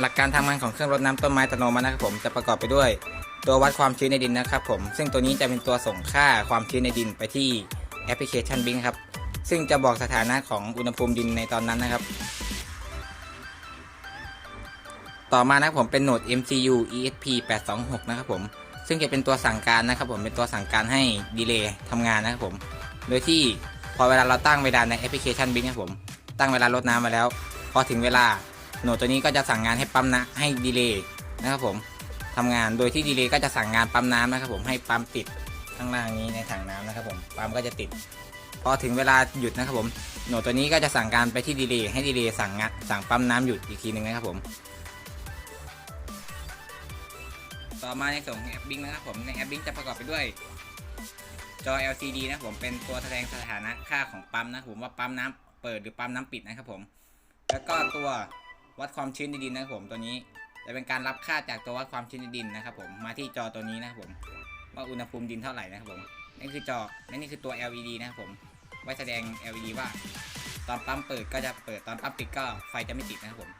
หลักการทำงานของเครื่องรดน้ำต้นไม้อัตโนมัตินะครับผมจะประกอบไปด้วย ตัววัดความชื้นในดินนะครับผมซึ่งตัวนี้จะเป็นตัวส่งค่าความชื้นในดินไปที่แอปพลิเคชันบิงครับซึ่งจะบอกสถานะของอุณหภูมิดินในตอนนั้นนะครับ ต่อมานะครับผมเป็นโหนด MCU ESP 826นะครับผมซึ่งจะเป็นตัวสั่งการนะครับผมเป็นตัวสั่งการให้ดีเลย์ทำงานนะครับผมโดยที่พอเวลาเราตั้งเวลาในแอปพลิเคชันบิงนะครับผมตั้งเวลารดน้ำมาแล้ว พอถึงเวลา โหนดตัวนี้ก็จะสั่งงานให้ปั๊มนะให้ดีเลย์นะครับผมทำงานโดยที่ดีเลย์ก็จะสั่งงานปั๊มน้ำนะครับผมให้ปั๊มติดข้างล่างนี้ในถังน้ำนะครับผมปั๊มก็จะติด พอถึงเวลาหยุดนะครับผมโหนดตัวนี้ก็จะสั่งการไปที่ดีเลย์ให้ดีเลย์สั่งงานสั่งปั๊มน้ำหยุดอีกทีหนึ่งนะครับผมต่อมาในส่วนของแอปบิงนะครับผมในแอปบิงจะประกอบไปด้วยจอ LCD นะผมเป็นตัวแสดงสถานะค่าของปั๊มนะผมว่าปั๊มน้ำเปิดหรือปั๊มน้ำปิดนะครับผม แล้วก็ตัว วัดความชื้นในดินนะครับผมตัวนี้จะเป็นการรับค่าจากตัววัดความชื้นในดินนะครับผมมาที่จอตัวนี้นะครับผม ว่าอุณหภูมิดินเท่าไหร่นะครับผมนี่คือจอและนี่คือตัว LED นะครับผม ไว้แสดง LED ว่า ตอนปั๊มเปิดก็จะเปิดตอนปั๊มปิดก็ไฟจะไม่ติดนะครับผม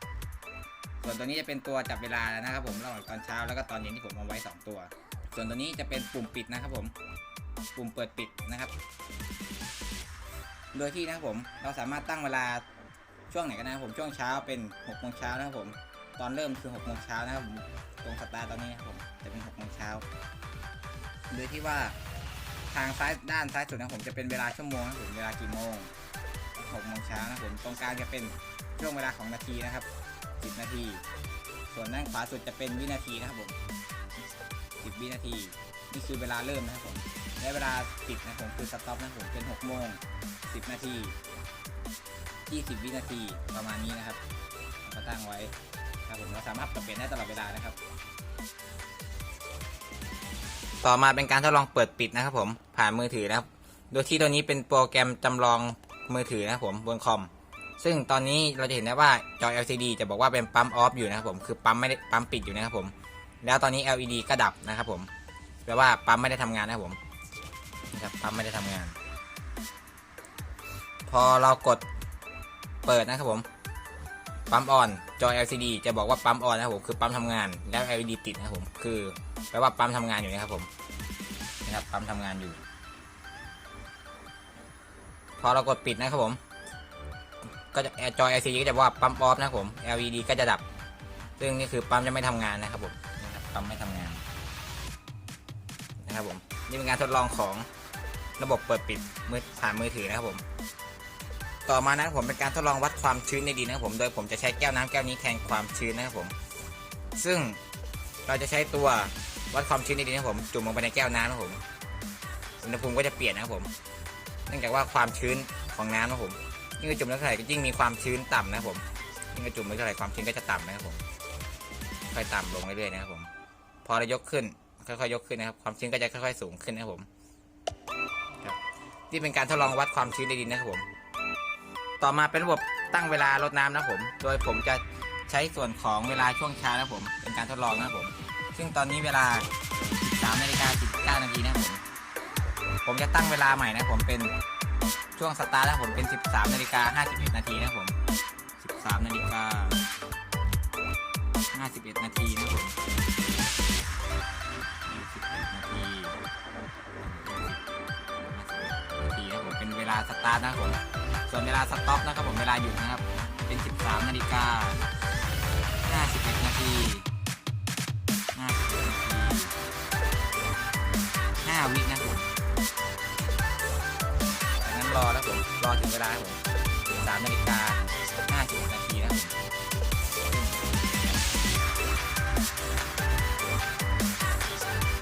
ส่วนตัวนี้จะเป็นตัวจับเวลานะครับผมระหว่างตอนเช้าแล้วก็ตอนเย็นที่ผมเอาไว้ 2 ตัว ส่วนตัวนี้จะเป็นปุ่มปิดนะครับผม ปุ่มเปิดปิดนะครับ โดยที่นะครับผมเราสามารถตั้งเวลา ช่วงไหนก็ได้นะครับผมช่วงเช้าเป็น6โมงเช้านะครับผมตอนเริ่มคือ6โมงเช้านะครับผมตรงสตาร์ตอนนี้นะครับผมจะเป็น6โมงเช้าโดยที่ว่าทางซ้ายด้านซ้ายสุดนะผมจะเป็นเวลาชั่วโมงนะผมเวลากี่โมง6โมงเช้านะผมตรงกลางจะเป็นช่วงเวลาของนาทีนะครับ10นาที ส่วนด้านขวาสุดจะเป็นวินาทีนะครับผม10วินาที นี่คือเวลาเริ่มนะครับผมและเวลาปิดนะผมคือสต็อปนะผมเป็น6โมง10นาที 20 วินาทีประมาณนี้นะครับเราตั้งไว้ครับผมเราสามารถปรับเปลี่ยนได้ตลอดเวลานะครับ ต่อมาเป็นการทดลองเปิดปิดนะครับผมผ่านมือถือนะครับ โดยที่ตัวนี้เป็นโปรแกรมจำลองมือถือนะครับผมบนคอม ซึ่งตอนนี้เราจะเห็นได้ว่าจอ LCD จะบอกว่าเป็นปั๊มออฟอยู่นะครับผมคือปั๊มไม่ได้ปั๊มปิดอยู่นะครับผม แล้วตอนนี้ LED ก็ดับนะครับผมแปลว่าปั๊มไม่ได้ทำงานนะครับผมนะครับปั๊มไม่ได้ทำงาน พอเรากด เปิดนะครับผมปั๊มออนจอ LCD จะบอกว่าปั๊มออนนะครับผมคือปั๊มทำงานแล้ว LED ติดนะครับผมคือแปลว่าปั๊มทำงานอยู่นะครับผมนะครับปั๊มทำงานอยู่ พอเรากดปิดนะครับผม ก็จะจอ LCD ก็จะบอกว่าปั๊มออฟนะครับผม LED ก็จะดับ ซึ่งนี่คือปั๊มจะไม่ทำงานนะครับผมนะครับปั๊มไม่ทำงานนะครับผมนี่เป็นการทดลองของระบบเปิดปิดมือผ่านมือถือนะครับผม ต่อมานะครับผมเป็นการทดลองวัดความชื้นในดินนะครับผมโดยผมจะใช้แก้วน้ำแก้วนี้แทนความชื้นนะครับผม ซึ่งเราจะใช้ตัววัดความชื้นในดินนะครับผมจุ่มลงไปในแก้วน้ำนะครับผมอุณหภูมิก็จะเปลี่ยนนะครับผม เนื่องจากว่าความชื้นของน้ำนะครับผมยิ่งจุ่มเท่าไหร่ก็ยิ่งมีความชื้นต่ำนะครับผมยิ่งจุ่มเท่าไหร่ความชื้นก็จะต่ำนะครับผมค่อยต่ำลงเรื่อยๆนะครับผม พอเรายกขึ้นค่อยๆยกขึ้นนะครับ ความชื้นก็จะค่อยๆสูงขึ้นนะครับผมนี่เป็นการทดลองวัดความชื้นในดินนะครับผม ต่อมาเป็นระบบตั้งเวลารดน้ำนะผม โดยผมจะใช้ส่วนของเวลาช่วงเช้านะผม เป็นการทดลองนะผม ซึ่งตอนนี้เวลา13นาฬิกา19นาทีนะผม ผมจะตั้งเวลาใหม่นะผมเป็นช่วงสตาร์ทนะผมเป็น 13นาฬิกา51นาทีนะผม 13นาฬิกา51นาทีนะผม21นาทีนาทีนะผมเป็นเวลาสตาร์ทนะผม ส่วนเวลาสต็อปนะครับผมเวลาหยุดนะครับ เป็น 13นาฬิกา51นาที51นาที5วินะครับผมจากนั้นรอนะครับผมรอถึงเวลาครับผม13นาฬิกา51นาทีนะครับ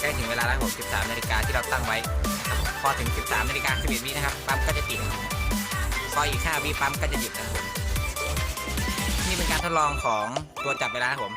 ใกล้ถึงเวลาแล้วครับผม13นาฬิกาที่เราตั้งไว้นะครับผมพอถึง 13นาฬิกา11วินะครับ ปั๊มก็จะติดนะครับผม ออีก5วิปั๊มก็จะหยุดนะผมนี่เป็นการทดลองของตัวจับเวลาผม